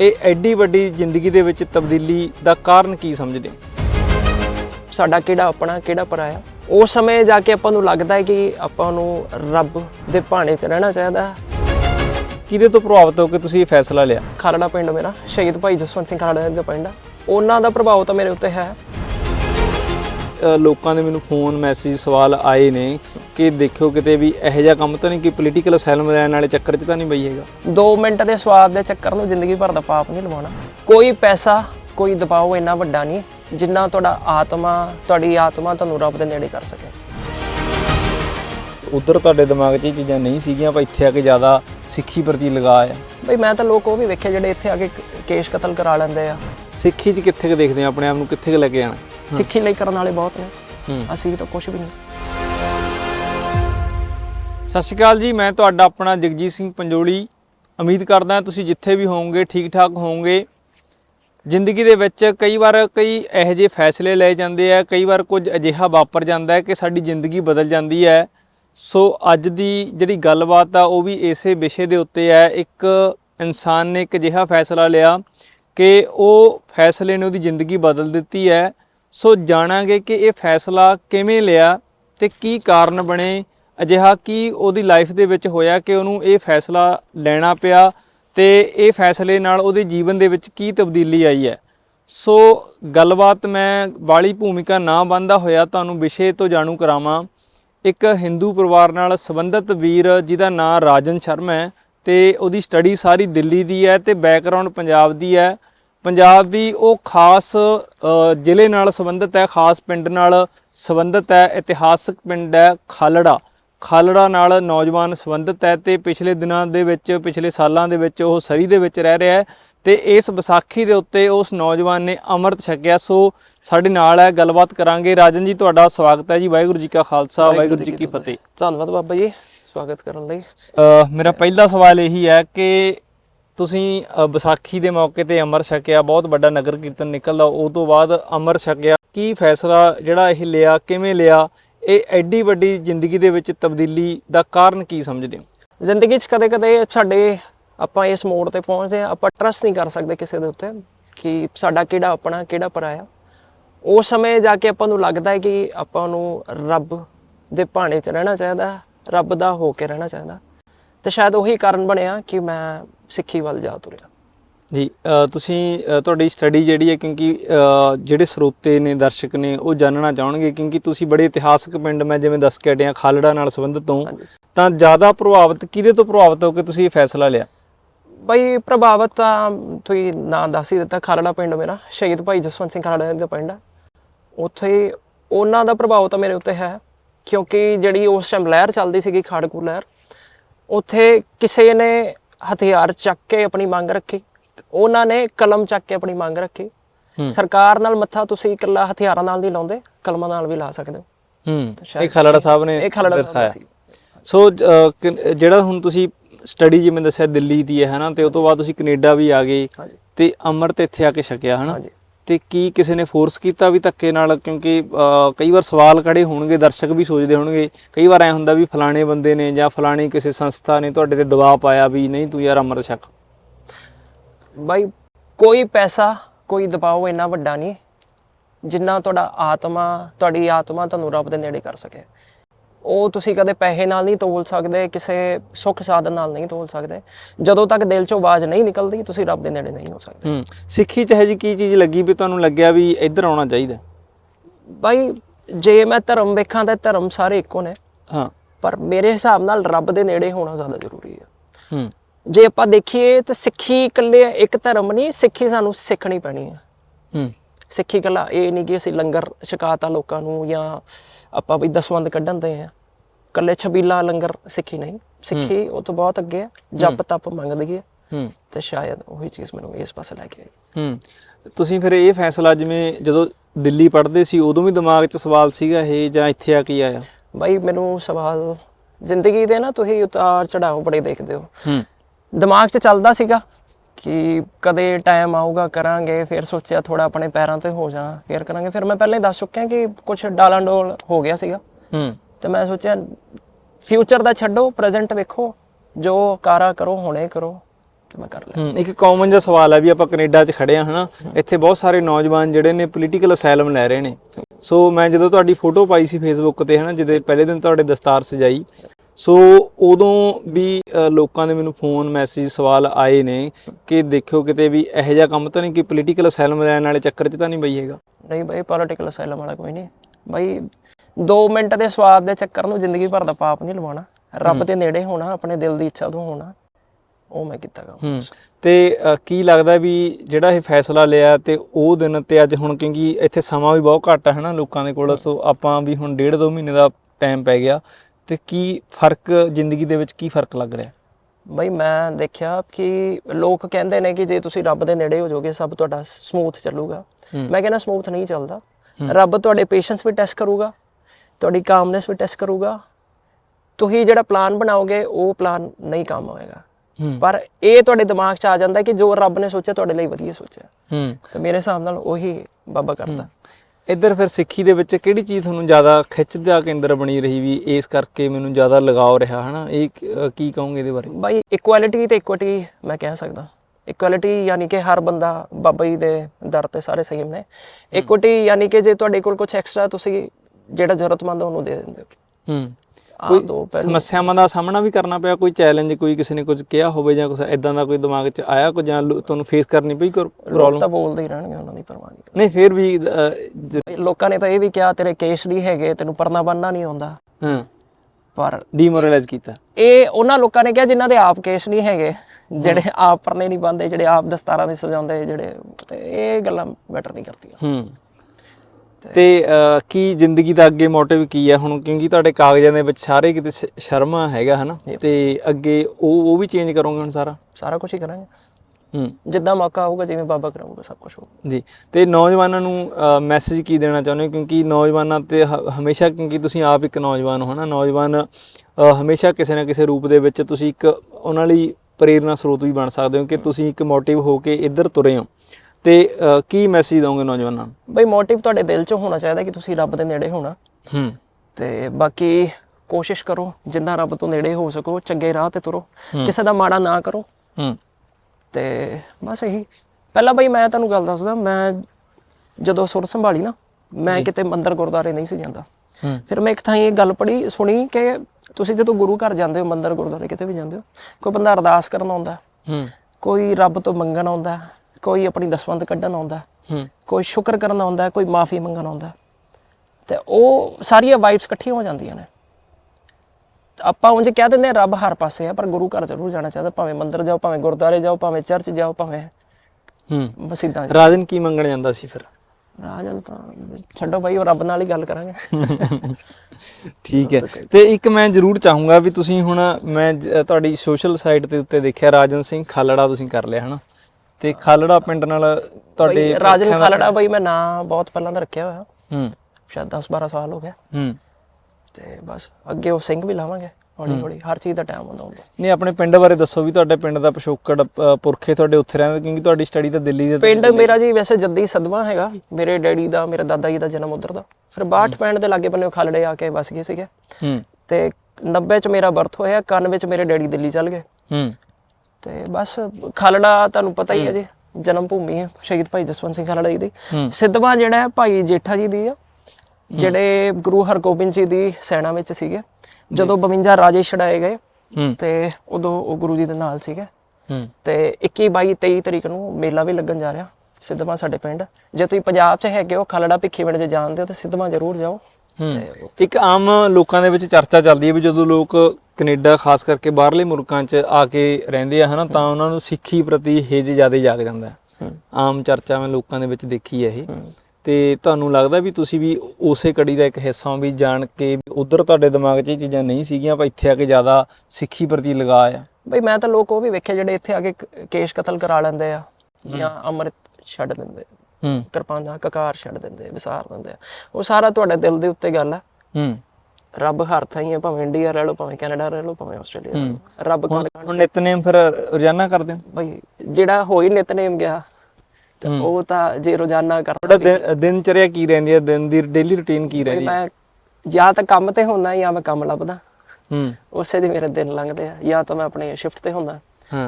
ਇਹ ਐਡੀ ਵੱਡੀ ਜ਼ਿੰਦਗੀ ਦੇ ਵਿੱਚ ਤਬਦੀਲੀ ਦਾ ਕਾਰਨ ਕੀ ਸਮਝਦੇ ਸਾਡਾ ਕਿਹੜਾ ਆਪਣਾ ਕਿਹੜਾ ਪਰਾਇਆ ਉਸ ਸਮੇਂ ਜਾ ਕੇ ਆਪਾਂ ਨੂੰ ਲੱਗਦਾ ਹੈ ਕਿ ਆਪਾਂ ਨੂੰ ਰੱਬ ਦੇ ਭਾਣੇ 'ਚ ਰਹਿਣਾ ਚਾਹੀਦਾ ਹੈ। ਕਿਹਦੇ ਤੋਂ ਪ੍ਰਭਾਵਿਤ ਹੋ ਕੇ ਤੁਸੀਂ ਇਹ ਫੈਸਲਾ ਲਿਆ? ਖਾਲੜਾ ਪਿੰਡ ਮੇਰਾ ਸ਼ਹੀਦ ਭਾਈ ਜਸਵੰਤ ਸਿੰਘ ਖਾਲੜਾ ਦਾ ਪਿੰਡ ਆ। ਉਹਨਾਂ ਦਾ ਪ੍ਰਭਾਵ ਤਾਂ ਮੇਰੇ ਉੱਤੇ ਹੈ। ਲੋਕਾਂ ਦੇ ਮੈਨੂੰ ਫੋਨ ਮੈਸੇਜ ਸਵਾਲ ਆਏ ਨੇ ਕਿ ਦੇਖਿਓ ਕਿਤੇ ਵੀ ਇਹੋ ਜਿਹਾ ਕੰਮ ਤਾਂ ਨਹੀਂ ਕਿ ਪੋਲੀਟੀਕਲ ਅਸਾਈਲਮ ਲੈਣ ਵਾਲੇ ਚੱਕਰ 'ਚ ਤਾਂ ਨਹੀਂ ਬਈ ਹੈਗਾ। 2 ਮਿੰਟ ਦੇ ਸਵਾਦ ਦੇ ਚੱਕਰ ਨੂੰ ਜ਼ਿੰਦਗੀ ਭਰ ਦਾ ਪਾਪ ਨਹੀਂ ਲਵਾਉਣਾ। ਕੋਈ ਪੈਸਾ ਕੋਈ ਦਬਾਅ ਇੰਨਾ ਵੱਡਾ ਨਹੀਂ ਜਿੰਨਾ ਤੁਹਾਡਾ ਆਤਮਾ ਤੁਹਾਡੀ ਆਤਮਾ ਤੁਹਾਨੂੰ ਰੱਬ ਦੇ ਨੇੜੇ ਕਰ ਸਕੇ। ਉਧਰ ਤੁਹਾਡੇ ਦਿਮਾਗ 'ਚ ਇਹ ਚੀਜ਼ਾਂ ਨਹੀਂ ਸੀਗੀਆਂ ਪਰ ਇੱਥੇ ਆ ਕੇ ਜ਼ਿਆਦਾ ਸਿੱਖੀ ਪ੍ਰਤੀ ਲਗਾ ਆ। ਬਈ ਮੈਂ ਤਾਂ ਲੋਕ ਉਹ ਵੀ ਵੇਖੇ ਜਿਹੜੇ ਇੱਥੇ ਆ ਕੇ ਕ- ਕੇਸ਼ ਕਤਲ ਕਰਾ ਲੈਂਦੇ ਆ। ਸਿੱਖੀ 'ਚ ਕਿੱਥੇ ਕੁ ਦੇਖਦੇ ਆ ਆਪਣੇ ਆਪ ਨੂੰ ਕਿੱਥੇ ਕੁ ਲੈ ਕੇ ਜਾਣਾ ਸਿੱਖੀ ਲਈ ਕਰਨ ਵਾਲੇ ਬਹੁਤ ਨੇ। ਅਸੀਂ ਤਾਂ ਕੁਝ ਵੀ ਨਹੀਂ। ਸਤਿ ਸ਼੍ਰੀ ਅਕਾਲ ਜੀ ਮੈਂ ਤੁਹਾਡਾ ਆਪਣਾ ਜਗਜੀਤ ਸਿੰਘ ਪੰਜੋਲੀ। ਉਮੀਦ ਕਰਦਾ ਹਾਂ ਤੁਸੀਂ ਜਿੱਥੇ ਵੀ ਹੋਵੋਗੇ ਠੀਕ ਠਾਕ ਹੋਵੋਗੇ। ਜ਼ਿੰਦਗੀ ਦੇ ਵਿੱਚ ਕਈ ਵਾਰ ਕਈ ਇਹੋ ਜਿਹੇ ਫੈਸਲੇ ਲਏ ਜਾਂਦੇ ਆ ਕਈ ਵਾਰ ਕੁਝ ਅਜਿਹਾ ਵਾਪਰ ਜਾਂਦਾ ਹੈ ਕਿ ਸਾਡੀ ਜ਼ਿੰਦਗੀ ਬਦਲ ਜਾਂਦੀ ਹੈ। ਸੋ ਅੱਜ ਦੀ ਜਿਹੜੀ ਗੱਲਬਾਤ ਆ ਉਹ ਵੀ ਇਸੇ ਵਿਸ਼ੇ ਦੇ ਉੱਤੇ ਹੈ। ਇੱਕ ਇਨਸਾਨ ਨੇ ਇੱਕ ਅਜਿਹਾ ਫੈਸਲਾ ਲਿਆ ਕਿ ਉਹ ਫੈਸਲੇ ਨੇ ਉਹਦੀ ਜ਼ਿੰਦਗੀ ਬਦਲ ਦਿੱਤੀ ਹੈ। ਸੋ ਜਾਣਾਂਗੇ ਕਿ ਇਹ ਫੈਸਲਾ ਕਿਵੇਂ ਲਿਆ ਤੇ ਕੀ ਕਾਰਨ ਬਣੇ, ਅਜਿਹਾ ਕੀ ਉਹਦੀ ਲਾਈਫ ਦੇ ਵਿੱਚ ਹੋਇਆ ਕਿ ਉਹਨੂੰ ਇਹ ਫੈਸਲਾ ਲੈਣਾ ਪਿਆ ਤੇ ਇਹ ਫੈਸਲੇ ਨਾਲ ਉਹਦੇ ਜੀਵਨ ਦੇ ਵਿੱਚ ਕੀ ਤਬਦੀਲੀ ਆਈ ਹੈ। ਸੋ ਗੱਲਬਾਤ ਮੈਂ ਵਾਲੀ ਭੂਮਿਕਾ ਨਾ ਬੰਦਾ ਹੋਇਆ ਤੁਹਾਨੂੰ ਵਿਸ਼ੇ ਤੋਂ ਜਾਣੂ ਕਰਾਵਾਂ। ਇੱਕ ਹਿੰਦੂ ਪਰਿਵਾਰ ਨਾਲ ਸੰਬੰਧਿਤ ਵੀਰ ਜਿਹਦਾ ਨਾਮ ਰਾਜਨ ਸ਼ਰਮਾ ਹੈ ਤੇ ਉਹਦੀ ਸਟੱਡੀ ਸਾਰੀ ਦਿੱਲੀ ਦੀ ਹੈ ਤੇ ਬੈਕਗ੍ਰਾਉਂਡ ਪੰਜਾਬ ਦੀ ਹੈ। ਪੰਜਾਬ ਵੀ ਉਹ ਖਾਸ ਜ਼ਿਲ੍ਹੇ ਨਾਲ ਸੰਬੰਧਿਤ ਹੈ ਖਾਸ ਪਿੰਡ ਨਾਲ ਸੰਬੰਧਿਤ ਹੈ ਇਤਿਹਾਸਕ ਪਿੰਡ ਹੈ ਖਾਲੜਾ। ਖਾਲੜਾ ਨਾਲ ਨੌਜਵਾਨ ਸੰਬੰਧਿਤ ਹੈ ਤੇ ਪਿਛਲੇ ਦਿਨਾਂ ਦੇ ਵਿੱਚ ਪਿਛਲੇ ਸਾਲਾਂ ਦੇ ਵਿੱਚ ਉਹ ਸਰੀ ਦੇ ਵਿੱਚ ਰਹਿ ਰਿਹਾ ਹੈ ਤੇ ਇਸ ਵਿਸਾਖੀ ਦੇ ਉੱਤੇ ਉਸ ਨੌਜਵਾਨ ਨੇ ਅੰਮ੍ਰਿਤ ਛਕਿਆ। ਸੋ ਸਾਡੇ ਨਾਲ ਹੈ ਗੱਲਬਾਤ ਕਰਾਂਗੇ। ਰਾਜਨ ਜੀ ਤੁਹਾਡਾ ਸਵਾਗਤ ਹੈ ਜੀ। ਵਾਹਿਗੁਰੂ ਜੀ ਕਾ ਖਾਲਸਾ ਵਾਹਿਗੁਰੂ ਜੀ ਕੀ ਫਤਿਹ। ਧੰਨਵਾਦ ਬਾਬਾ ਜੀ ਸਵਾਗਤ ਕਰਨ ਲਈ। ਮੇਰਾ ਪਹਿਲਾ ਸਵਾਲ ਇਹੀ ਹੈ ਕਿ ਤੁਸੀਂ ਵਿਸਾਖੀ ਦੇ ਮੌਕੇ ਤੇ ਅਮਰ ਛਕਿਆ, ਬਹੁਤ ਵੱਡਾ ਨਗਰ ਕੀਰਤਨ ਨਿਕਲਦਾ, ਉਹ ਤੋਂ ਬਾਅਦ ਅਮਰ ਛਕਿਆ। ਕੀ ਫੈਸਲਾ ਜਿਹੜਾ ਇਹ ਲਿਆ, ਕਿਵੇਂ ਲਿਆ, ਇਹ ਐਡੀ ਵੱਡੀ ਜ਼ਿੰਦਗੀ ਦੇ ਵਿੱਚ ਤਬਦੀਲੀ ਦਾ ਕਾਰਨ ਕੀ ਸਮਝਦੇ ਹੋ? ਜ਼ਿੰਦਗੀ 'ਚ ਕਦੇ-ਕਦੇ ਸਾਡੇ ਆਪਾਂ ਇਸ ਮੋੜ ਤੇ ਪਹੁੰਚਦੇ ਆ ਆਪਾਂ ਟਰਸਟ ਨਹੀਂ ਕਰ ਸਕਦੇ ਕਿਸੇ ਦੇ ਉੱਤੇ ਕਿ ਸਾਡਾ ਕਿਹੜਾ ਆਪਣਾ, ਕਿਹੜਾ ਪਰਾਇਆ। ਉਸ ਸਮੇਂ ਜਾ ਕੇ ਆਪਾਂ ਨੂੰ ਲੱਗਦਾ ਹੈ ਕਿ ਆਪਾਂ ਨੂੰ ਰੱਬ ਦੇ ਭਾਣੇ 'ਚ ਰਹਿਣਾ ਚਾਹੀਦਾ, ਰੱਬ ਦਾ ਹੋ ਕੇ ਰਹਿਣਾ ਚਾਹੀਦਾ। ਤੇ ਸ਼ਾਇਦ ਉਹੀ ਕਾਰਨ ਬਣਿਆ ਕਿ ਮੈਂ ਸਿੱਖੀ ਵੱਲ ਜਾ ਤੁਰਿਆ। ਜੀ ਤੁਸੀਂ ਤੁਹਾਡੀ ਸਟੱਡੀ ਜਿਹੜੀ ਹੈ ਕਿਉਂਕਿ ਜਿਹੜੇ ਸਰੋਤੇ ਨੇ ਦਰਸ਼ਕ ਨੇ ਉਹ ਜਾਣਨਾ ਚਾਹਣਗੇ ਕਿਉਂਕਿ ਤੁਸੀਂ ਬੜੇ ਇਤਿਹਾਸਕ ਪਿੰਡ ਮੈਂ ਜਿਵੇਂ ਦੱਸ ਕੇ ਹਟਿਆ ਖਾਲੜਾ ਨਾਲ ਸੰਬੰਧਿਤ ਹੋ ਹਾਂਜੀ। ਤਾਂ ਜ਼ਿਆਦਾ ਪ੍ਰਭਾਵਿਤ ਕਿਹਦੇ ਤੋਂ ਪ੍ਰਭਾਵਿਤ ਹੋ ਕੇ ਤੁਸੀਂ ਇਹ ਫੈਸਲਾ ਲਿਆ? ਬਈ ਪ੍ਰਭਾਵਿਤ ਤਾਂ ਤੁਸੀਂ ਨਾਂ ਦੱਸ ਹੀ ਦਿੱਤਾ ਖਾਲੜਾ ਪਿੰਡ ਮੇਰਾ ਸ਼ਹੀਦ ਭਾਈ ਜਸਵੰਤ ਸਿੰਘ ਖਾਲੜਾ ਦਾ ਪਿੰਡ ਆ। ਉੱਥੇ ਉਹਨਾਂ ਦਾ ਪ੍ਰਭਾਵ ਤਾਂ ਮੇਰੇ ਉੱਤੇ ਹੈ ਕਿਉਂਕਿ ਜਿਹੜੀ ਉਸ ਟਾਈਮ ਲਹਿਰ ਚੱਲਦੀ ਸੀਗੀ ਖਾੜਕੂ ਲਹਿਰ ਉੱਥੇ ਕਿਸੇ ਨੇ ਹਥਿਆਰ ਚੱਕ ਕੇ ਆਪਣੀ ਮੰਗ ਰੱਖੀ। ਉਹਨਾਂ ਨੇ ਕਲਮ ਚੱਕ ਕੇ ਆਪਣੀ ਮੰਗ ਰੱਖੀ। ਸਰਕਾਰ ਨਾਲ ਮੱਥਾ ਤੁਸੀਂ ਇਕੱਲਾ ਹਥਿਆਰਾਂ ਨਾਲ ਨਹੀਂ ਲਾਉਂਦੇ ਕਲਮਾਂ ਨਾਲ ਵੀ ਲਾ ਸਕਦੇ ਹੋ। ਇਹ ਖਾਲੜਾ ਸਾਹਿਬ ਨੇ ਦਰਸਾਇਆ। ਸੀ। ਜਿਹੜਾ ਹੁਣ ਤੁਸੀਂ ਸਟੱਡੀ ਜਿਵੇਂ ਦੱਸਿਆ ਦਿੱਲੀ ਦੀ ਹੈ ਹਨਾ ਤੇ ਉਸ ਤੋਂ ਬਾਅਦ ਤੁਸੀਂ ਕੈਨੇਡਾ ਵੀ ਆ ਗਏ ਤੇ ਅੰਮ੍ਰਿਤ ਇੱਥੇ ਆ ਕੇ ਛਕਿਆ ਹਨਾ? ਤੇ ਕੀ ਕਿਸੇ ਨੇ ਫੋਰਸ ਕੀਤਾ ਵੀ ਧੱਕੇ ਨਾਲ? ਕਿਉਂਕਿ ਕਈ ਵਾਰ ਸਵਾਲ ਖੜੇ ਹੋਣਗੇ, ਦਰਸ਼ਕ ਵੀ ਸੋਚਦੇ ਹੋਣਗੇ। ਕਈ ਵਾਰ ਐ ਹੁੰਦਾ ਵੀ ਫਲਾਣੇ ਬੰਦੇ ਨੇ ਜਾਂ ਫਲਾਣੀ ਕਿਸੇ ਸੰਸਥਾ ਨੇ ਤੁਹਾਡੇ ਤੇ ਦਬਾਅ ਪਾਇਆ ਵੀ ਨਹੀਂ ਤੂੰ ਯਾਰ ਅੰਮ੍ਰਿਤ ਛਕ। ਬਾਈ, ਕੋਈ ਪੈਸਾ, ਕੋਈ ਦਬਾਅ ਇੰਨਾ ਵੱਡਾ ਨਹੀਂ ਜਿੰਨਾ ਤੁਹਾਡਾ ਆਤਮਾ, ਤੁਹਾਡੀ ਆਤਮਾ ਤੁਹਾਨੂੰ ਰੱਬ ਦੇ ਨੇੜੇ ਕਰ ਸਕੇ। ਉਹ ਤੁਸੀਂ ਕਦੇ ਪੈਸੇ ਨਾਲ ਨਹੀਂ ਤੋਲ ਸਕਦੇ ਕਿਸੇ ਸੁੱਖ ਸਾਧਨ ਨਾਲ ਨਹੀਂ ਤੋਲ ਸਕਦੇ। ਜਦੋਂ ਤੱਕ ਦਿਲ ਚੋਂ ਆਵਾਜ਼ ਨਹੀਂ ਨਿਕਲਦੀ ਤੁਸੀਂ ਰੱਬ ਦੇ ਨੇੜੇ ਨਹੀਂ ਹੋ ਸਕਦੇ। ਹੂੰ ਸਿੱਖੀ ਚ ਇਹ ਜੀ ਕੀ ਚੀਜ਼ ਲੱਗੀ ਵੀ ਤੁਹਾਨੂੰ ਲੱਗਿਆ ਵੀ ਇੱਧਰ ਆਉਣਾ ਚਾਹੀਦਾ? ਬਾਈ ਜੇ ਮੈਂ ਧਰਮ ਵੇਖਾਂ ਤਾਂ ਧਰਮ ਸਾਰੇ ਇੱਕੋ ਨੇ। ਹਾਂ। ਪਰ ਮੇਰੇ ਹਿਸਾਬ ਨਾਲ ਰੱਬ ਦੇ ਨੇੜੇ ਹੋਣਾ ਜ਼ਿਆਦਾ ਜ਼ਰੂਰੀ ਹੈ। ਹੂੰ। ਜੇ ਆਪਾਂ ਦੇਖੀਏ ਤਾਂ ਸਿੱਖੀ ਇਕੱਲੇ ਇੱਕ ਧਰਮ ਨਹੀਂ ਸਿੱਖੀ ਸਾਨੂੰ ਸਿੱਖਣੀ ਪੈਣੀ ਹੈ। ਹੂੰ। ਸਿੱਖੀ ਕਲਾ ਇਹ ਨਹੀਂ ਕਿ ਅਸੀਂ ਲੰਗਰ ਛਕਾਤਾ ਲੋਕਾਂ ਨੂੰ ਜਾਂ ਆਪਾਂ ਵੀ ਦਸਵੰਦ ਕੱਢਣ ਦੇ ਆ ਕੱਲੇ ਛਬੀਲਾ ਲੰਗਰ ਸਿੱਖੀ ਨਹੀਂ। ਸਿੱਖੀ ਉਹ ਤੋਂ ਬਹੁਤ ਅੱਗੇ ਹੈ ਜਪ ਤਪ ਮੰਗਦੀ ਹੈ। ਹੂੰ। ਤੇ ਸ਼ਾਇਦ ਉਹੀ ਚੀਜ਼ ਮੈਨੂੰ ਇਸ ਪਾਸੇ ਲੈ ਕੇ ਆਈ। ਹੂੰ। ਤੁਸੀਂ ਫਿਰ ਇਹ ਫੈਸਲਾ ਜਿਵੇਂ ਜਦੋਂ ਦਿੱਲੀ ਪੜ੍ਹਦੇ ਸੀ ਉਦੋਂ ਵੀ ਦਿਮਾਗ 'ਚ ਸਵਾਲ ਸੀਗਾ ਇਹ ਜਾਂ ਇੱਥੇ ਆ ਕੇ ਆਇਆ? ਬਾਈ ਮੈਨੂੰ ਸਵਾਲ ਜ਼ਿੰਦਗੀ ਦੇ ਨਾ ਤੁਸੀਂ ਉਤਾਰ ਚੜਾਓ ਬੜੇ ਦੇਖਦੇ ਹੋ। ਹੂੰ। ਦਿਮਾਗ 'ਚ ਚੱਲਦਾ ਸੀਗਾ। ਕਿ ਕਦੇ ਟਾਈਮ ਆਊਗਾ ਕਰਾਂਗੇ ਫਿਰ ਸੋਚਿਆ ਥੋੜਾ ਆਪਣੇ ਪੈਰਾਂ ਤੇ ਹੋ ਜਾ ਫਿਰ ਕਰਾਂਗੇ। ਫਿਰ ਮੈਂ ਪਹਿਲਾਂ ਹੀ ਦੱਸ ਚੁੱਕਿਆ ਕਿ ਕੁਝ ਡਾਲਾਂ ਡੋਲ ਹੋ ਗਿਆ ਸੀਗਾ। ਹੂੰ। ਤੇ ਮੈਂ ਸੋਚਿਆ ਫਿਊਚਰ ਦਾ ਛੱਡੋ ਪ੍ਰੈਜ਼ੈਂਟ ਵੇਖੋ ਜੋ ਕਾਰਾ ਕਰੋ ਹੁਣੇ ਕਰੋ ਤੇ ਮੈਂ ਕਰ ਲਿਆ। ਹੂੰ ਇੱਕ ਕਾਮਨ ਜਿਹਾ ਸਵਾਲ ਹੈ ਵੀ ਆਪਾਂ ਕੈਨੇਡਾ 'ਚ ਖੜੇ ਆ ਹਨਾ? ਇੱਥੇ ਬਹੁਤ ਸਾਰੇ ਨੌਜਵਾਨ ਜਿਹੜੇ ਨੇ ਪੋਲੀਟੀਕਲ ਅਸਾਈਲਮ ਲੈ ਰਹੇ ਨੇ। ਸੋ ਮੈਂ ਜਦੋਂ ਤੁਹਾਡੀ ਫੋਟੋ ਪਾਈ ਸੀ ਫੇਸਬੁੱਕ ਤੇ ਹਨਾ ਜਿਹਦੇ ਪਹਿਲੇ ਦਿਨ ਤੁਹਾਡੇ ਦਸਤਾਰ ਸਜਾਈ ਸੋ ਉਦੋਂ ਵੀ ਲੋਕਾਂ ਦੇ ਮੈਨੂੰ ਫੋਨ ਮੈਸੇਜ ਸਵਾਲ ਆਏ ਨੇ ਕਿ ਦੇਖਿਓ ਕਿਤੇ ਵੀ ਇਹੋ ਜਿਹਾ ਕੰਮ ਤਾਂ ਨਹੀਂ ਕਿ ਪੋਲੀਟੀਕਲ ਅਸਾਈਲਮ ਲੈਣ ਵਾਲੇ ਚੱਕਰ 'ਚ ਤਾਂ ਨਹੀਂ ਬਈ ਹੈਗਾ? ਨਹੀਂ ਬਈ ਪੋਲੀਟੀਕਲ ਅਸਾਈਲਮ ਵਾਲਾ ਕੋਈ ਨਹੀਂ। ਬਈ 2 ਮਿੰਟ ਦੇ ਸਵਾਦ ਦੇ ਚੱਕਰ ਨੂੰ ਜ਼ਿੰਦਗੀ ਭਰ ਦਾ ਪਾਪ ਨਹੀਂ ਲਵਾਉਣਾ। ਰੱਬ ਦੇ ਨੇੜੇ ਹੋਣਾ ਆਪਣੇ ਦਿਲ ਦੀ ਇੱਛਾ ਤੋਂ ਹੋਣਾ। ਉਹ ਮੈਂ ਕੀਤਾ ਗਾ ਹੂੰ। ਤੇ ਕੀ ਲੱਗਦਾ ਵੀ ਜਿਹੜਾ ਇਹ ਫੈਸਲਾ ਲਿਆ ਤੇ ਉਹ ਦਿਨ ਤੇ ਅੱਜ ਹੁਣ ਕਿਉਂਕਿ ਇੱਥੇ ਸਮਾਂ ਵੀ ਬਹੁਤ ਘੱਟ ਹੈ ਹਨਾ ਲੋਕਾਂ ਦੇ ਕੋਲ ਸੋ ਆਪਾਂ ਵੀ ਹੁਣ ਡੇਢ ਦੋ ਮਹੀਨੇ ਦਾ ਟਾਈਮ ਪੈ ਗਿਆ। ਤੇ ਕੀ ਫ਼ਰਕ ਜ਼ਿੰਦਗੀ ਦੇ ਵਿੱਚ ਕੀ ਫ਼ਰਕ ਲੱਗ ਰਿਹਾ? ਬਈ ਮੈਂ ਦੇਖਿਆ ਕਿ ਲੋਕ ਕਹਿੰਦੇ ਨੇ ਕਿ ਜੇ ਤੁਸੀਂ ਰੱਬ ਦੇ ਨੇੜੇ ਹੋ ਜਾਓਗੇ ਸਭ ਤੁਹਾਡਾ ਸਮੂਥ ਚੱਲੂਗਾ। ਮੈਂ ਕਹਿੰਦਾ ਸਮੂਥ ਨਹੀਂ ਚੱਲਦਾ। ਰੱਬ ਤੁਹਾਡੇ ਪੇਸ਼ੈਂਸ ਵੀ ਟੈਸਟ ਕਰੂਗਾ ਤੁਹਾਡੀ ਕਾਮਨੈਸ ਵੀ ਟੈਸਟ ਕਰੂਗਾ। ਤੁਸੀਂ ਜਿਹੜਾ ਪਲਾਨ ਬਣਾਓਗੇ ਉਹ ਪਲਾਨ ਨਹੀਂ ਕੰਮ ਹੋਏਗਾ। ਪਰ ਇਹ ਤੁਹਾਡੇ ਦਿਮਾਗ 'ਚ ਆ ਜਾਂਦਾ ਕਿ ਜੋ ਰੱਬ ਨੇ ਸੋਚਿਆ ਤੁਹਾਡੇ ਲਈ ਵਧੀਆ ਸੋਚਿਆ। ਤੇ ਮੇਰੇ ਹਿਸਾਬ ਨਾਲ ਉਹੀ ਬਾਬਾ ਕਰਦਾ। ਇੱਧਰ ਫਿਰ ਸਿੱਖੀ ਦੇ ਵਿੱਚ ਕਿਹੜੀ ਚੀਜ਼ ਤੁਹਾਨੂੰ ਜ਼ਿਆਦਾ ਖਿੱਚ ਦਾ ਕੇਂਦਰ ਬਣੀ ਰਹੀ ਵੀ ਇਸ ਕਰਕੇ ਮੈਨੂੰ ਜ਼ਿਆਦਾ ਲਗਾਵ ਰਿਹਾ ਹਨਾ? ਇਹ ਕੀ ਕਹੋਗੇ ਇਹਦੇ ਬਾਰੇ? ਬਾਈ ਇਕੁਐਲਿਟੀ ਤੇ ਇਕੁਇਟੀ ਮੈਂ ਕਹਿ ਸਕਦਾ। ਇਕੁਐਲਿਟੀ ਯਾਨੀ ਕਿ ਹਰ ਬੰਦਾ ਬਾਬਾ ਜੀ ਦੇ ਦਰ ਤੇ ਸਾਰੇ ਸਹੀ ਨੇ। ਇਕੁਇਟੀ ਯਾਨੀ ਕਿ ਜੇ ਤੁਹਾਡੇ ਕੋਲ ਕੁਝ ਐਕਸਟਰਾ ਤੁਸੀਂ ਜਿਹੜਾ ਜ਼ਰੂਰਤਮੰਦ ਉਹਨੂੰ ਦੇ ਦਿੰਦੇ ਹੋ। ਹੂੰ। ਦੋ ਪਹਿਲੂ ਸਮੱਸਿਆਵਾਂ ਦਾ ਸਾਹਮਣਾ ਵੀ ਕਰਨਾ ਪਿਆ ਕੋਈ ਚੈਲੰਜ ਕੋਈ ਕਿਸੇ ਨੇ ਕੁਝ ਕਿਹਾ ਹੋਵੇ ਜਾਂ ਕੁਝ ਇਦਾਂ ਦਾ ਕੋਈ ਦਿਮਾਗ 'ਚ ਆਇਆ ਕੋਈ ਜਾਂ ਤੁਹਾਨੂੰ ਫੇਸ ਕਰਨੀ ਪਈ ਕੋਈ ਪ੍ਰੋਬਲਮ ਤਾਂ ਬੋਲਦੇ ਹੀ ਰਹਿਣਗੇ ਉਹਨਾਂ ਦੀ ਪਰਵਾਹ ਨਹੀਂ ਨਹੀਂ ਫਿਰ ਵੀ। ਲੋਕਾਂ ਨੇ ਤਾਂ ਇਹ ਵੀ ਕਿਹਾ ਤੇਰੇ ਕੇਸ ਨਹੀਂ ਹੈਗੇ ਤੈਨੂੰ ਪਰਨਾ ਬੰਨਣਾ ਨਹੀਂ ਆਉਂਦਾ। ਹਾਂ। ਪਰ ਡੀਮੋਰਲਾਈਜ਼ ਕੀਤਾ। ਇਹ ਉਹਨਾਂ ਲੋਕਾਂ ਨੇ ਕਿਹਾ ਜਿਨ੍ਹਾਂ ਦੇ ਆਪ ਕੇਸ ਨਹੀਂ ਹੈਗੇ ਜਿਹੜੇ ਆਪ ਪਰਨੇ ਨਹੀਂ ਬੰਦੇ ਜਿਹੜੇ ਆਪ ਦਸਤਾਰਾਂ ਨਹੀਂ ਸਜਾਉਂਦੇ ਜਿਹੜੇ ਤੇ ਇਹ ਗੱਲਾਂ ਮੈਟਰ ਨਹੀਂ ਕਰਦੀਆਂ। ਹੂੰ। ਤੇ ਕੀ ਜ਼ਿੰਦਗੀ ਦਾ ਅੱਗੇ ਮੋਟਿਵ ਕੀ ਹੈ ਹੁਣ? ਕਿਉਂਕਿ ਤੁਹਾਡੇ ਕਾਗਜ਼ਾਂ ਦੇ ਵਿੱਚ ਸਾਰੇ ਕਿਤੇ ਸ਼ਰਮਾ ਹੈਗਾ ਹਨਾ? ਤੇ ਅੱਗੇ ਉਹ ਉਹ ਵੀ ਚੇਂਜ ਕਰੋਗੇ ਹੁਣ ਸਾਰਾ? ਸਾਰਾ ਕੁਝ ਹੀ ਕਰਾਂਗੇ। ਹੂੰ। ਜਿੱਦਾਂ ਮੌਕਾ ਆਊਗਾ ਜਿਵੇਂ ਬਾਬਾ ਕਰਾਊਗਾ ਸਭ ਕੁਝ ਹੋਊਗਾ। ਜੀ। ਤੇ ਨੌਜਵਾਨਾਂ ਨੂੰ ਮੈਸੇਜ ਕੀ ਦੇਣਾ ਚਾਹੁੰਦੇ ਹੋ? ਕਿਉਂਕਿ ਨੌਜਵਾਨਾਂ ਤੇ ਹਮੇਸ਼ਾ ਕਿਉਂਕਿ ਤੁਸੀਂ ਆਪ ਇੱਕ ਨੌਜਵਾਨ ਹੋ ਹਨਾ? ਨੌਜਵਾਨ ਹਮੇਸ਼ਾ ਕਿਸੇ ਨਾ ਕਿਸੇ ਰੂਪ ਦੇ ਵਿੱਚ ਤੁਸੀਂ ਇੱਕ ਉਹਨਾਂ ਲਈ ਪ੍ਰੇਰਨਾ ਸਰੋਤ ਵੀ ਬਣ ਸਕਦੇ ਹੋ ਕਿ ਤੁਸੀਂ ਇੱਕ ਮੋਟਿਵ ਹੋ ਕੇ ਇੱਧਰ ਤੁਰੇ ਹੋ। ਤੇ ਕੀ ਮੈਸੇਜ ਦੋਗੇ ਨੌਜਵਾਨਾਂ ਨੂੰ? ਬਈ ਮੋਟਿਵ ਤੁਹਾਡੇ ਦਿਲ 'ਚ ਹੋਣਾ ਚਾਹੀਦਾ ਕਿ ਤੁਸੀਂ ਰੱਬ ਦੇ ਨੇੜੇ ਹੋਣਾ। ਹੂੰ। ਤੇ ਬਾਕੀ ਕੋਸ਼ਿਸ਼ ਕਰੋ ਜਿੰਨਾ ਰੱਬ ਤੋਂ ਨੇੜੇ ਹੋ ਸਕੋ ਚੰਗੇ ਰਾਹ ਤੇ ਤੁਰੋ। ਕਿਸੇ ਦਾ ਮਾੜਾ ਨਾ ਕਰੋ। ਹੂੰ। ਤੇ ਬਸ ਇਹੀ। ਪਹਿਲਾਂ ਬਈ ਮੈਂ ਤੁਹਾਨੂੰ ਗੱਲ ਦੱਸਦਾ ਮੈਂ ਜਦੋਂ ਸੁਰ ਸੰਭਾਲੀ ਨਾ ਮੈਂ ਕਿਤੇ ਮੰਦਰ ਗੁਰਦਾਰੇ ਨਹੀਂ ਸੀ ਜਾਂਦਾ। ਫਿਰ ਮੈਂ ਇੱਕ ਥਾਂ ਇਹ ਗੱਲ ਪੜ੍ਹੀ ਸੁਣੀ ਕਿ ਤੁਸੀਂ ਜਦੋਂ ਗੁਰੂ ਘਰ ਜਾਂਦੇ ਹੋ ਮੰਦਰ ਗੁਰਦਾਰੇ ਕਿਤੇ ਵੀ ਜਾਂਦੇ ਹੋ ਕੋਈ ਬੰਦਾ ਅਰਦਾਸ ਕਰਨ ਆਉਂਦਾ। ਹੂੰ। ਕੋਈ ਰੱਬ ਤੋਂ ਮੰਗਣ ਆਉਂਦਾ ਕੋਈ ਆਪਣੀ ਦਸਵੰਧ ਕੱਢਣ ਆਉਂਦਾ ਹੂੰ। ਕੋਈ ਸ਼ੁਕਰ ਕਰਨ ਆਉਂਦਾ ਕੋਈ ਮਾਫੀ ਮੰਗਣ ਆਉਂਦਾ। ਤੇ ਉਹ ਸਾਰੀਆਂ ਵਾਈਬਸ ਇਕੱਠੀਆਂ ਹੋ ਜਾਂਦੀਆਂ ਨੇ। ਆਪਾਂ ਉਂਝ ਕਹਿ ਦਿੰਦੇ ਆ ਰੱਬ ਹਰ ਪਾਸੇ ਆ ਪਰ ਗੁਰੂ ਘਰ ਜ਼ਰੂਰ ਜਾਣਾ ਚਾਹੀਦਾ ਭਾਵੇਂ ਮੰਦਿਰ ਜਾਓ ਭਾਵੇਂ ਗੁਰਦੁਆਰੇ ਜਾਓ ਭਾਵੇਂ ਚਰਚ ਜਾਓ ਭਾਵੇਂ ਹੂੰ। ਮਸਜਿਦਾਂ ਜਾਓ। ਰਾਜਨ ਕੀ ਮੰਗਣ ਜਾਂਦਾ ਸੀ ਫਿਰ? ਰਾਜਨ ਤਾਂ ਛੱਡੋ ਭਾਈ ਉਹ ਰੱਬ ਨਾਲ ਹੀ ਗੱਲ ਕਰਾਂਗੇ। ਠੀਕ ਹੈ। ਤੇ ਇੱਕ ਮੈਂ ਜ਼ਰੂਰ ਚਾਹੂੰਗਾ ਵੀ ਤੁਸੀਂ ਹੁਣ ਮੈਂ ਤੁਹਾਡੀ ਸੋਸ਼ਲ ਸਾਈਟ ਦੇ ਉੱਤੇ ਦੇਖਿਆ ਰਾਜਨ ਸਿੰਘ ਖਾਲੜਾ ਤੁਸੀਂ ਕਰ ਲਿਆ ਹਨਾ? ਤੇ ਖਾਲੜਾ ਪਿੰਡ ਨਾਲ ਤੁਹਾਡੇ ਰਾਜਨ ਖਾਲੜਾ ਭਾਈ ਮੈਂ ਨਾਂ ਬਹੁਤ ਪਹਿਲਾਂ ਦਾ ਰੱਖਿਆ ਹੋਇਆ। ਹੂੰ। ਸ਼ਾਇਦ 10 12 ਸਾਲ ਹੋ ਗਿਆ ਹੂੰ। ਤੇ ਬਸ ਅੱਗੇ ਉਹ ਸਿੰਘ ਵੀ ਲਾਵਾਂਗੇ ਹੌਲੀ ਹੌਲੀ ਹਰ ਚੀਜ਼ ਦਾ ਟਾਈਮ ਹੁੰਦਾ ਹੁੰਦਾ। ਨਹੀਂ ਆਪਣੇ ਪਿੰਡ ਬਾਰੇ ਦੱਸੋ ਵੀ ਤੁਹਾਡੇ ਪਿੰਡ ਦਾ ਪਿਛੋਕੜ ਪੁਰਖੇ ਤੁਹਾਡੇ ਉੱਥੇ ਰਹਿੰਦੇ ਕਿਉਂਕਿ ਤੁਹਾਡੀ ਸਟੱਡੀ ਤਾਂ ਦਿੱਲੀ ਦੇ ਪਿੰਡ ਮੇਰਾ ਜੀ ਵੈਸੇ ਜੱਦੀ ਸਦਵਾ ਹੈਗਾ ਮੇਰੇ ਡੈਡੀ ਦਾ ਮੇਰੇ ਦਾਦਾ ਜੀ ਦਾ ਜਨਮ ਉਧਰ ਦਾ। ਫਿਰ ਬਾਠ ਪਿੰਡ ਦੇ ਲਾਗੇ ਬੰਨੇ ਖਾਲੜੇ ਆ ਕੇ ਵਸ ਗਏ ਸੀਗੇ। ਹੂੰ। ਤੇ 90 ਚ ਮੇਰਾ ਬਰਥ ਹੋਇਆ 91 ਚ ਮੇਰੇ ਡੈਡੀ ਦਿੱਲੀ ਚਲ ਗਏ। ਹੂੰ। ਤੇ ਬਸ ਖਾਲੜਾ ਤੁਹਾਨੂੰ ਪਤਾ ਹੀ ਹੈ ਜੀ ਜਨਮ ਭੂਮੀ ਹੈ ਸ਼ਹੀਦ ਭਾਈ ਜਸਵੰਤ ਸਿੰਘ ਖਾਲੜਾ ਜੀ ਦੀ। ਸਿੱਧਵਾਂ ਜਿਹੜਾ ਹੈ ਭਾਈ ਜੇਠਾ ਜੀ ਦੀ ਆ ਜਿਹੜੇ ਗੁਰੂ ਹਰਗੋਬਿੰਦ ਜੀ ਦੀ ਸੈਨਾ ਵਿੱਚ ਸੀਗੇ। ਜਦੋਂ 52 ਰਾਜੇ ਛਡਾਏ ਗਏ ਤੇ ਉਦੋਂ ਉਹ ਗੁਰੂ ਜੀ ਦੇ ਨਾਲ ਸੀਗੇ। ਤੇ 21 22 23 ਤਰੀਕ ਨੂੰ ਮੇਲਾ ਵੀ ਲੱਗਣ ਜਾ ਰਿਹਾ ਸਿੱਧਵਾਂ ਸਾਡੇ ਪਿੰਡ। ਜੇ ਤੁਸੀਂ ਪੰਜਾਬ 'ਚ ਹੈਗੇ ਹੋ ਖਾਲੜਾ ਭਿੱਖੀ ਪਿੰਡ 'ਚ ਜਾਣਦੇ ਹੋ ਤੇ ਸਿੱਧਵਾਂ ਜ਼ਰੂਰ ਜਾਓ। ਇੱਕ ਆਮ ਲੋਕਾਂ ਦੇ ਵਿੱਚ ਚਰਚਾ ਚੱਲਦੀ ਹੈ ਵੀ ਜਦੋਂ ਲੋਕ ਕੈਨੇਡਾ ਖਾਸ ਕਰਕੇ ਬਾਹਰਲੇ ਮੁਲਕਾਂ 'ਚ ਆ ਕੇ ਰਹਿੰਦੇ ਆ ਹਨਾ ਤਾਂ ਉਹਨਾਂ ਨੂੰ ਸਿੱਖੀ ਪ੍ਰਤੀ ਹੇਜ ਜ਼ਿਆਦਾ ਜਾਗ ਜਾਂਦਾ ਆਮ ਚਰਚਾ ਮੈਂ ਲੋਕਾਂ ਦੇ ਵਿੱਚ ਦੇਖੀ ਹੈ ਇਹ। ਤੇ ਤੁਹਾਨੂੰ ਲੱਗਦਾ ਵੀ ਤੁਸੀਂ ਵੀ ਉਸੇ ਕੜੀ ਦਾ ਇੱਕ ਹਿੱਸਾ ਹੋ ਵੀ ਜਾਣ ਕੇ ਉਧਰ ਤੁਹਾਡੇ ਦਿਮਾਗ 'ਚ ਇਹ ਚੀਜ਼ਾਂ ਨਹੀਂ ਸੀਗੀਆਂ ਪਰ ਇੱਥੇ ਆ ਕੇ ਜ਼ਿਆਦਾ ਸਿੱਖੀ ਪ੍ਰਤੀ ਲਗਾ ਆ? ਬਈ ਮੈਂ ਤਾਂ ਲੋਕ ਉਹ ਵੀ ਵੇਖੇ ਜਿਹੜੇ ਇੱਥੇ ਆ ਕੇ ਕੇਸ਼ ਕਤਲ ਕਰਾ ਲੈਂਦੇ ਆ ਜਾਂ ਅੰਮ੍ਰਿਤ ਛੱਡ ਦਿੰਦੇ ਹੂੰ ਕਿਰਪਾਨਾਂ ਕਕਾਰ ਛੱਡ ਦਿੰਦੇ ਵਿਸਾਰ ਦਿੰਦੇ ਆ। ਉਹ ਸਾਰਾ ਤੁਹਾਡੇ ਦਿਲ ਦੇ ਉੱਤੇ ਗੱਲ ਆ। ਹੂੰ। ਰੱਬ ਹਰ ਥਾਂ ਹੀ ਹੈ ਭਾਵੇਂ ਇੰਡੀਆ ਰਹਿ ਲਓ ਭਾਵੇਂ ਕੈਨੇਡਾ ਰਹਿ ਲਓ ਭਾਵੇਂ ਆਸਟ੍ਰੇਲੀਆ ਰਹਿ ਲਓ। ਰੱਬ ਕੋਲ ਹੁਣ ਨਿਤਨੇਮ ਫਿਰ ਰੋਜ਼ਾਨਾ ਕਰਦੇ ਹੋ? ਬਈ ਜਿਹੜਾ ਹੋਈ ਨਿਤਨੇਮ ਗਿਆ ਤੇ ਉਹ ਤਾਂ ਜੇ ਰੋਜ਼ਾਨਾ ਕਰਦਾ ਤੁਹਾਡਾ ਦਿਨ- ਦਿਨਚਰਿਆ ਕੀ ਰਹਿੰਦੀ ਹੈ? ਦਿਨ ਦੀ ਡੇਲੀ ਰੁਟੀਨ ਕੀ ਰਹਿੰਦੀ ਹੈ? ਮੈਂ ਜਾਂ ਤਾਂ ਕੰਮ ਤੇ ਹੁੰਦਾ ਜਾਂ ਮੈਂ ਕੰਮ ਲੱਭਦਾ। ਹੂੰ। ਉਸੇ ਦੇ ਮੇਰੇ ਦਿਨ ਲੰਘਦੇ ਆ। ਜਾਂ ਤਾਂ ਮੈਂ ਆਪਣੇ ਸ਼ਿਫਟ ਤੇ ਹੁੰਦਾ।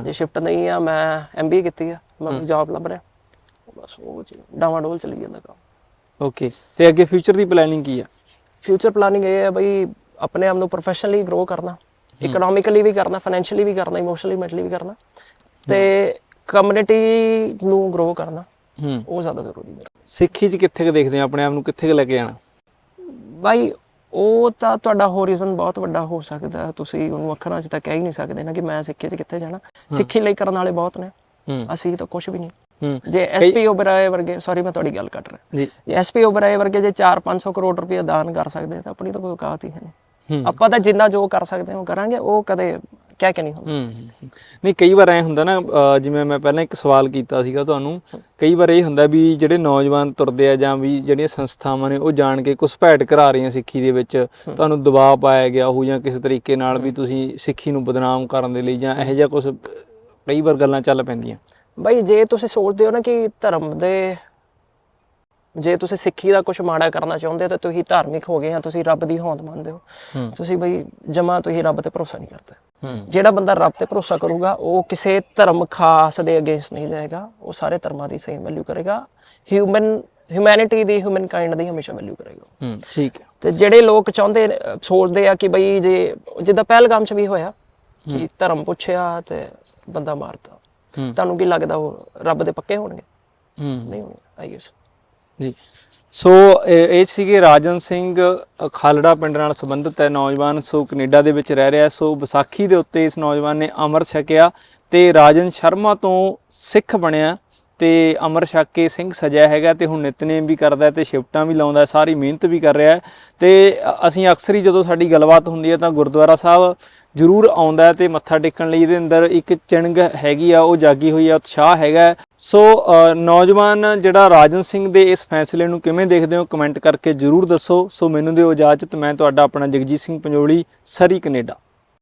ਜੇ ਸ਼ਿਫਟ ਨਹੀਂ ਆ ਮੈਂ ਐਮਬੀਏ ਕੀਤੀ ਆ। ਮੈਂ ਜੌਬ ਲੱਭ ਰਿਹਾ। ਬਸ ਉਹ ਚ ਡਾਵਾਡੋਲ ਚਲੀ ਜਾਂਦਾ ਕੰਮ। ਓਕੇ ਤੇ ਅੱਗੇ ਫਿਊਚਰ ਦੀ ਪਲੈਨਿੰਗ ਕੀ ਆ? ਫਿਊਚਰ ਪਲਾਨਿੰਗ ਇਹ ਹੈ ਬਈ ਆਪਣੇ ਆਪ ਨੂੰ ਪ੍ਰੋਫੈਸ਼ਨਲੀ ਗਰੋ ਕਰਨਾ ਇਕਨੋਮਿਕਲੀ ਵੀ ਕਰਨਾ ਫਾਈਨੈਂਸ਼ੀਅਲੀ ਵੀ ਕਰਨਾ ਇਮੋਸ਼ਨਲੀ ਮੈਂਟਲੀ ਵੀ ਕਰਨਾ ਤੇ ਕਮਿਊਨਿਟੀ ਨੂੰ ਗਰੋ ਕਰਨਾ ਹੂੰ। ਉਹ ਜ਼ਿਆਦਾ ਜ਼ਰੂਰੀ ਹੈ ਸਿੱਖੀ 'ਚ ਕਿੱਥੇ ਕੁ ਦੇਖਦੇ ਆ? ਆਪਣੇ ਆਪ ਨੂੰ ਕਿੱਥੇ ਕੁ ਲੈ ਕੇ ਜਾਣਾ ਬਾਈ ਉਹ ਤਾਂ ਤੁਹਾਡਾ ਹੋਰੀਜ਼ਨ ਬਹੁਤ ਵੱਡਾ ਹੋ ਸਕਦਾ ਹੈ। ਤੁਸੀਂ ਉਹਨੂੰ ਅੱਖਰਾਂ 'ਚ ਤਾਂ ਕਹਿ ਹੀ ਨਹੀਂ ਸਕਦੇ ਨਾ ਕਿ ਮੈਂ ਸਿੱਖੀ 'ਚ ਕਿੱਥੇ ਜਾਣਾ। ਸਿੱਖੀ ਲਈ ਕਰਨ ਵਾਲੇ ਬਹੁਤ ਨੇ। ਹੂੰ। ਅਸੀਂ ਤਾਂ ਕੁਝ ਵੀ ਨਹੀਂ। ਜੇ ਐਸਪੀ ਓਬਰਾਏ ਵਰਗੇ ਸੌਰੀ ਮੈਂ ਤੁਹਾਡੀ ਗੱਲ ਕੱਟ ਰਿਹਾ। ਜੀ। ਜੇ ਐਸਪੀ ਓਬਰਾਏ ਵਰਗੇ ਜੇ 4-500 ਕਰੋੜ ਰੁਪਏ ਦਾਨ ਕਰ ਸਕਦੇ ਤਾਂ ਆਪਣੀ ਤਾਂ ਕੋਈ ਔਕਾਤ ਹੀ ਹੈ ਨਹੀਂ। ਆਪਾਂ ਤਾਂ ਜਿੰਨਾ ਜੋ ਕਰ ਸਕਦੇ ਹਾਂ ਉਹ ਕਰਾਂਗੇ ਉਹ ਕਦੇ ਕਹਿ ਕੇ ਨਹੀਂ ਹੁੰਦਾ। ਨਹੀਂ ਕਈ ਵਾਰ ਐ ਹੁੰਦਾ ਨਾ ਜਿਵੇਂ ਮੈਂ ਪਹਿਲਾਂ ਇੱਕ ਸਵਾਲ ਕੀਤਾ ਸੀਗਾ ਤੁਹਾਨੂੰ। ਕਈ ਵਾਰ ਇਹ ਹੁੰਦਾ ਵੀ ਜਿਹੜੇ ਨੌਜਵਾਨ ਤੁਰਦੇ ਆ ਜਾਂ ਵੀ ਜਿਹੜੀਆਂ ਸੰਸਥਾਵਾਂ ਨੇ ਉਹ ਜਾਣ ਕੇ ਘੁਸਪੈਠ ਕਰਾ ਰਹੀਆਂ ਸਿੱਖੀ ਦੇ ਵਿੱਚ। ਤੁਹਾਨੂੰ ਦਬਾਅ ਪਾਇਆ ਗਿਆ ਹੋ ਜਾਂ ਕਿਸੇ ਤਰੀਕੇ ਨਾਲ ਵੀ ਤੁਸੀਂ ਸਿੱਖੀ ਨੂੰ ਬਦਨਾਮ ਕਰਨ ਦੇ ਲਈ ਜਾਂ ਇਹੋ ਜਿਹਾ ਕੁਝ ਕਈ ਵਾਰ ਗੱਲਾਂ ਚੱਲ ਪੈਂਦੀਆਂ। ਬਈ ਜੇ ਤੁਸੀਂ ਸੋਚਦੇ ਹੋ ਨਾ ਕਿ ਧਰਮ ਦੇ ਜੇ ਤੁਸੀਂ ਸਿੱਖੀ ਦਾ ਕੁਝ ਮਾੜਾ ਕਰਨਾ ਚਾਹੁੰਦੇ ਹੋ ਤਾਂ ਤੁਸੀਂ ਧਾਰਮਿਕ ਹੋ ਗਏ ਆ ਤੁਸੀਂ ਰੱਬ ਦੀ ਹੋਂਦ ਮੰਨਦੇ ਹੋ। ਹੂੰ। ਤੁਸੀਂ ਬਈ ਜਮਾ ਤੁਸੀਂ ਰੱਬ ਤੇ ਭਰੋਸਾ ਨਹੀਂ ਕਰਦੇ। ਹੂੰ। ਜਿਹੜਾ ਬੰਦਾ ਰੱਬ ਤੇ ਭਰੋਸਾ ਕਰੂਗਾ ਉਹ ਕਿਸੇ ਧਰਮ ਖਾਸ ਦੇ ਅਗੇਂਸਟ ਨਹੀਂ ਜਾਏਗਾ। ਉਹ ਸਾਰੇ ਧਰਮਾਂ ਦੀ ਸੇਮ ਵੈਲਿਊ ਕਰੇਗਾ। ਹਿਊਮਨ ਹਿਊਮੈਨਿਟੀ ਦੀ ਹਿਊਮਨ ਕਾਈਂਡ ਦੀ ਹਮੇਸ਼ਾ ਵੈਲਿਊ ਕਰੇਗਾ। ਹੂੰ ਠੀਕ ਹੈ। ਤੇ ਜਿਹੜੇ ਲੋਕ ਚਾਹੁੰਦੇ ਸੋਚਦੇ ਆ ਕਿ ਬਈ ਜੇ ਜਿੱਦਾਂ ਪਹਿਲਗਾਮ ਚ ਵੀ ਹੋਇਆ ਕਿ ਧਰਮ ਪੁੱਛਿਆ ਤੇ ਬੰਦਾ ਮਾਰਤਾ। ਹੂੰ ਤੁਹਾਨੂੰ ਕੀ ਲੱਗਦਾ ਉਹ ਰੱਬ ਦੇ ਪੱਕੇ ਹੋਣਗੇ? ਨਹੀਂ ਹੋਣਗੇ ਆਈ ਗੈਸ ਜੀ। ਸੋ ਇਹ ਸੀਗੇ ਰਾਜਨ ਸਿੰਘ ਖਾਲੜਾ ਪਿੰਡ ਨਾਲ ਸੰਬੰਧਿਤ ਹੈ ਨੌਜਵਾਨ। ਸੋ ਕੈਨੇਡਾ ਦੇ ਵਿੱਚ ਰਹਿ ਰਿਹਾ। ਸੋ ਵਿਸਾਖੀ ਦੇ ਉੱਤੇ ਇਸ ਨੌਜਵਾਨ ਨੇ ਅਮਰ ਛਕਿਆ ਤੇ ਰਾਜਨ ਸ਼ਰਮਾ ਤੋਂ ਸਿੱਖ ਬਣਿਆ ਤੇ ਅਮਰ ਛਕ ਕੇ ਸਿੰਘ ਸਜਿਆ ਹੈਗਾ ਤੇ ਹੁਣ ਨਿਤਨੇਮ ਵੀ ਕਰਦਾ ਹੈ ਤੇ ਸ਼ਿਫਟਾਂ ਵੀ ਲਾਉਂਦਾ ਹੈ, ਸਾਰੀ ਮਿਹਨਤ ਵੀ ਕਰ ਰਿਹਾ ਹੈ। ਤੇ ਅਸੀਂ ਅਕਸਰ ਹੀ ਜਦੋਂ ਸਾਡੀ ਗੱਲਬਾਤ ਹੁੰਦੀ ਹੈ ਤਾਂ ਗੁਰਦੁਆਰਾ ਸਾਹਿਬ ਜ਼ਰੂਰ ਆਉਂਦਾ ਹੈ ਤੇ ਮੱਥਾ ਟੇਕਣ ਲਈ ਇਹਦੇ ਅੰਦਰ ਇੱਕ ਚਿੰਗ ਹੈਗੀ ਆ, ਉਹ ਜਾਗੀ ਹੋਈ ਆ, ਉਤਸ਼ਾਹ ਹੈਗਾ ਸੋ ਨੌਜਵਾਨ ਜਿਹੜਾ ਰਾਜਨ ਸਿੰਘ ਦੇ ਇਸ ਫੈਸਲੇ ਨੂੰ ਕਿਵੇਂ ਦੇਖਦੇ ਹੋ, ਕਮੈਂਟ ਕਰਕੇ ਜ਼ਰੂਰ ਦੱਸੋ। ਸੋ ਮੈਨੂੰ ਦਿਓ ਇਜਾਜ਼ਤ, ਮੈਂ ਤੁਹਾਡਾ ਆਪਣਾ ਜਗਜੀਤ ਸਿੰਘ ਪੰਜੋਲੀ, ਸਰੀ ਕੈਨੇਡਾ।